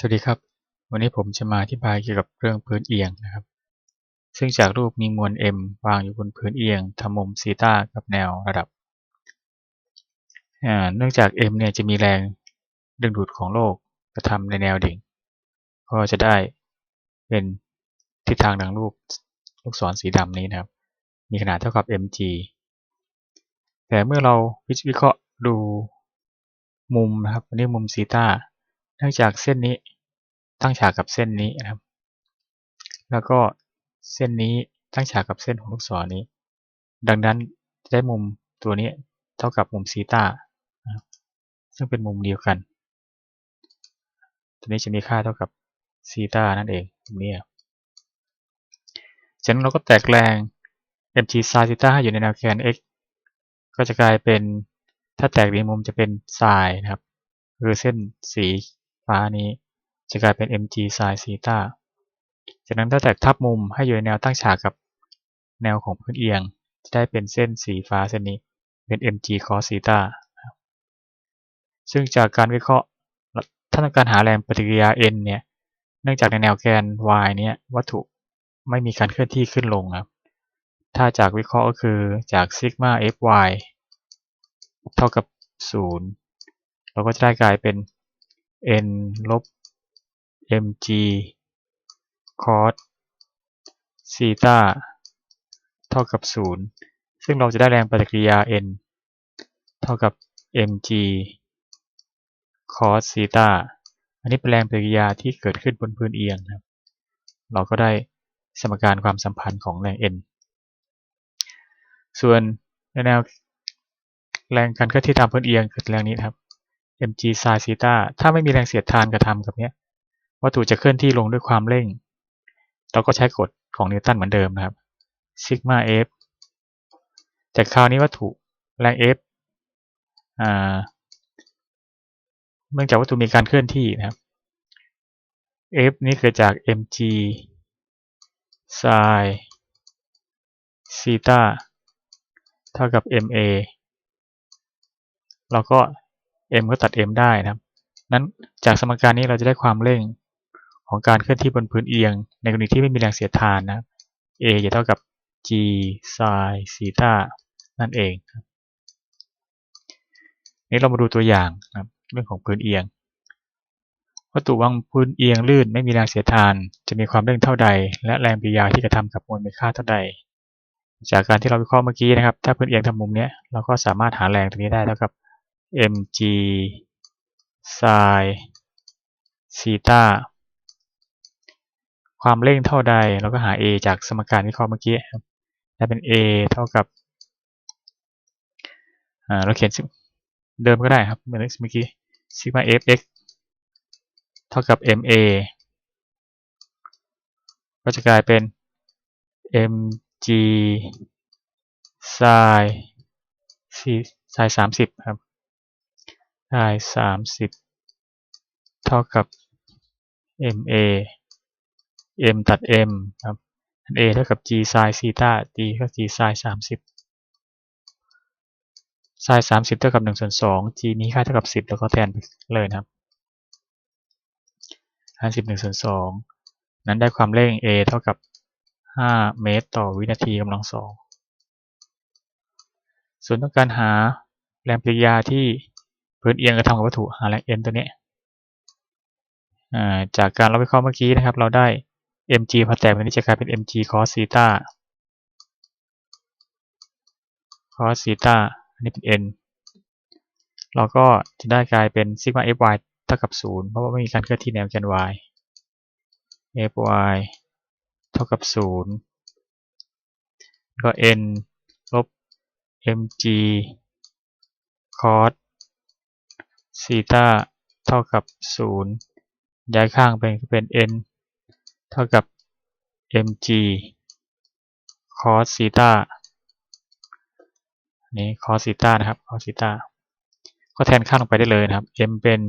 สวัสดีครับ วันนี้ผมจะมาอธิบายเกี่ยวกับเรื่องพื้นเอียงนะครับ ซึ่งจากรูปมีมวล m วางอยู่บนพื้นเอียงทำมุมซีตากับแนวระดับ เนื่องจาก m เนี่ยจะมีแรงดึงดูดของโลกกระทำในแนวดิ่ง ก็จะได้เป็นทิศทางดังรูปลูกศรสีดำนี้นะครับ มีขนาดเท่ากับ mg แต่เมื่อเราวิเคราะห์ดูมุมนะครับอันนี้มุมซีตา เนื่องจากเส้นนี้ ตั้งฉากกับเส้นนี้นะครับ แล้วก็เส้นนี้ตั้งฉากกับเส้นของลูกศรนี้ ดังนั้นจะได้มุมตัวนี้เท่ากับมุมซีตาซึ่งเป็นมุมเดียวกัน ตัวนี้จะมีค่าเท่ากับซีตานั่นเองตรงนี้จากนั้นเราก็แตกแรง mg sin ซีต้าอยู่ในแนวแกน x ก็จะกลายเป็นถ้าแตกในมุมจะเป็นไซน์นะครับ คือเส้นสี ฟ้านี้ จะกลายเป็น mg sin ซีตาจากนั้นถ้าแตกทับมุมให้อยู่ในแนวตั้งฉากกับแนวของพื้นเอียง จะได้เป็นเส้นสีฟ้าเส้นนี้เป็น mg cos ซีตาซึ่งจากการวิเคราะห์ถ้าต้องการหาแรงปฏิกิริยา n เนี่ยเนื่องจากในแนวแกน y เนี่ยวัตถุไม่มีการเคลื่อนที่ขึ้นลงครับ ถ้าจากวิเคราะห์ก็คือจากซิกมา fy เท่ากับ 0 เราก็จะได้กลายเป็น n ลบ mg cos ซีตาเท่ากับ 0 ซึ่งเราจะได้แรงปฏิกิริยา n เท่ากับ mg cos ซีตาอันนี้เป็นแรงปฏิกิริยาที่เกิดขึ้นบนพื้นเอียงครับ เราก็ได้สมการความสัมพันธ์ของแรง n ส่วนในแนวแรงการเคลื่อนที่ตามพื้นเอียงคือแรงนี้ครับ mg sin ซีตาถ้าไม่มีแรงเสียดทานกระทำกับเนี้ยวัตถุจะเคลื่อนที่ลงด้วยความเร่ง เราก็ใช้กฎของนิวตันเหมือนเดิมนะครับซิกมา f แต่คราวนี้วัตถุแรง f เนื่องจากวัตถุมีการเคลื่อนที่นะครับ f นี่เกิดจาก mg sin ซีตาเท่ากับ ma เราก็ m ก็ตัด m ได้นะครับ นั้นจากสมการนี้เราจะได้ความเร่งของการเคลื่อนที่บนพื้นเอียง ในกรณีที่ไม่มีแรงเสียดทานนะ a จะเท่ากับ g sin ซีตานั่นเอง นี้เรามาดูตัวอย่างนะครับเรื่องของพื้นเอียง วัตถุวางพื้นเอียงลื่นไม่มีแรงเสียดทาน จะมีความเร่งเท่าใด และแรงปฏิกิริยาที่กระทำกับมวลมีค่าเท่าใด จากการที่เราวิเคราะห์เมื่อกี้นะครับ ถ้าพื้นเอียงทำมุมนี้เราก็สามารถหาแรงตรงนี้ได้เท่ากับ mg sin ซีตาความเร่งเท่าใดเราก็หา a จากสมการวิเคราะห์เมื่อกี้ครับได้เป็น a เท่ากับเราเขียนเดิมก็ได้ครับเหมือนเมื่อกี้ซิกมา fx เท่ากับ ma ก็จะกลายเป็น mg sin sin สามสิบครับ sin สามสิบเท่ากับ ma m ตัด m ครับ a เท่ากับ g sin ซีตา d เท่ากับ g sin สามสิบ sin สามสิบเท่ากับหนึ่งส่วนสอง g มีค่าเท่ากับสิบแล้วก็แทนไปเลยนะครับห้าสิบหนึ่งส่วนสองนั้นได้ความเร่ง a เท่ากับห้าเมตรต่อวินาทีกำลังสองส่วนต้องการหาแรงปฏิกิริยาที่ พื้นเอียงกระทำกับวัตถุหาแรง n ตัวนี้จากการเราวิเคราะห์เมื่อกี้นะครับ เราได้ mg พอแตกเป็นนี้จะกลายเป็น mg cos ซีตา cos ซีตาอันนี้เป็น n เราก็จะได้กลายเป็นซิกมา fy เท่ากับ 0 เพราะว่าไม่มีการเคลื่อนที่แนวแกน y fy เท่ากับ 0 ก็ n ลบ mg cos ซีตาเท่ากับ 0 ย้ายข้างเป็นเป็น n เท่ากับ mg cos ซีตานี้ cos ซีตานะครับ cos ซีตาก็แทนค่าลงไปได้เลยนะครับ m เป็น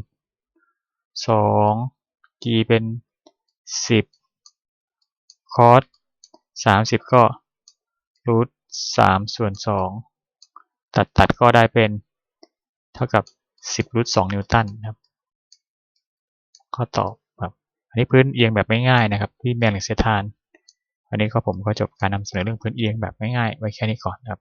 2 g เป็น 10 cos 30 ก็รูท3ส่วน 2 ตัดตัดก็ได้เป็น เท่ากับ 10รูท2นิวตันนะครับข้อตอบครับอันนี้พื้นเอียงแบบง่ายๆนะครับ ที่แมนหรือเซทานอันนี้ก็ผมก็จบการนำเสนอเรื่องพื้นเอียงแบบง่ายๆไว้แค่นี้ก่อนครับ